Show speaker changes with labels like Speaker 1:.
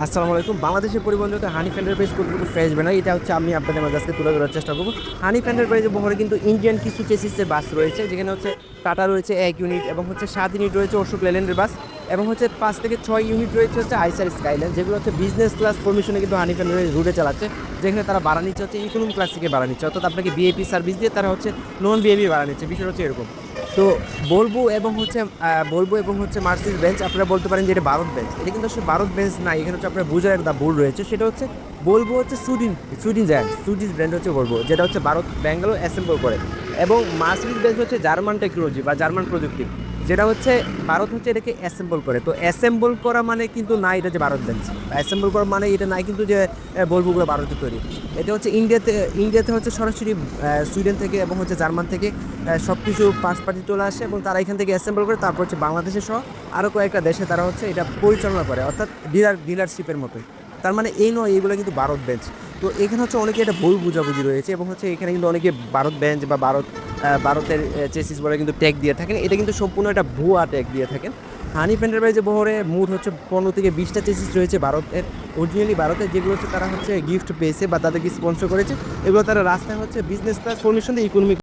Speaker 1: আসসালামু আলাইকুম। বাংলাদেশের পরিবহন জগতে হানিফ এন্টারপ্রাইজ কতটুকু ফ্রেশ বানায়, এটা হচ্ছে আমি আপনাদের মাঝে আজকে তুলে ধরার চেষ্টা করব। হানিফ এন্টারপ্রাইজের বহরে কিন্তু ইন্ডিয়ান কিছু চেসিসের বাস রয়েছে, যেখানে হচ্ছে টাটা রয়েছে এক ইউনিট এবং হচ্ছে সাত ইউনিট রয়েছে অশোক লেল্যান্ডের বাস এবং হচ্ছে পাঁচ থেকে ছয় ইউনিট রয়েছে হচ্ছে আইসার স্কাইল্যান্ড যেগুলো হচ্ছে বিজনেস ক্লাস ফরমেশনে কিন্তু হানিফ এন্টারপ্রাইজ রুটে চালাচ্ছে, যেখানে তারা বাড়া নিচ্ছে হচ্ছে ইকোনমি ক্লাস থেকে বাড়া নিচ্ছে। অর্থাৎ আপনাকে বিএপি সার্ভিস দিয়ে তারা হচ্ছে নন বিএপি বাড়া নিচ্ছে। বিষয়টা হচ্ছে এরকম। তো বলব এবং হচ্ছে বলব এবং হচ্ছে মার্সিস বেঞ্চ আপনারা বলতে পারেন যে এটা ভারত বেঞ্চ এটা কিন্তু আসলে ভারত বেঞ্চ না, এখানে হচ্ছে আপনার বুঝার একটা ভুল রয়েছে, সেটা হচ্ছে বলব হচ্ছে Sweden Sweden brand Swedish brand হচ্ছে বলব, যেটা হচ্ছে ভারত ব্যাঙ্গালোর অ্যাসেম্বল করে। এবং মার্সিস বেঞ্চ হচ্ছে জার্মান টেকনোলজি বা জার্মান প্রযুক্তি। যেটা হচ্ছে ভারত হচ্ছে এটাকে অ্যাসেম্বল করে। তো অ্যাসেম্বল করা মানে কিন্তু না এটা যে ভারত বেঞ্চ অ্যাসেম্বল করা মানে এটা নাই কিন্তু যে বলবোগুলো ভারতে তৈরি। এটা হচ্ছে ইন্ডিয়াতে ইন্ডিয়াতে হচ্ছে সরাসরি সুইডেন থেকে এবং হচ্ছে জার্মান থেকে সব কিছু পাশ পার্টি চলে আসে এবং তারা এখান থেকে অ্যাসেম্বল করে তারপর হচ্ছে বাংলাদেশে সহ আরও কয়েকটা দেশে তারা হচ্ছে এটা পরিচালনা করে, অর্থাৎ ডিলার ডিলারশিপের মতোই তার মানে এই নয় এইগুলো কিন্তু ভারত বেঞ্চ তো এখানে হচ্ছে অনেকে এটা ভুল বুঝাবুঝি রয়েছে এবং হচ্ছে এখানে কিন্তু অনেকে ভারত বেঞ্চ বা ভারত ভারতের চেসিস বলে কিন্তু ট্যাগ দিয়ে থাকেন। এটা কিন্তু সম্পূর্ণ একটা ভুয়া ট্যাগ দিয়ে থাকেন। হানি যে বহরে মোট হচ্ছে পনেরো থেকে বিশটা চেসিস রয়েছে ভারতের। অরিজিনালি ভারতের যেগুলো হচ্ছে তারা হচ্ছে গিফট পেয়েছে বা তাদেরকে স্পন্সর করেছে। এগুলো তারা রাস্তায় হচ্ছে বিজনেস ক্লাস ফর্মেশন দিয়ে ইকোনমিক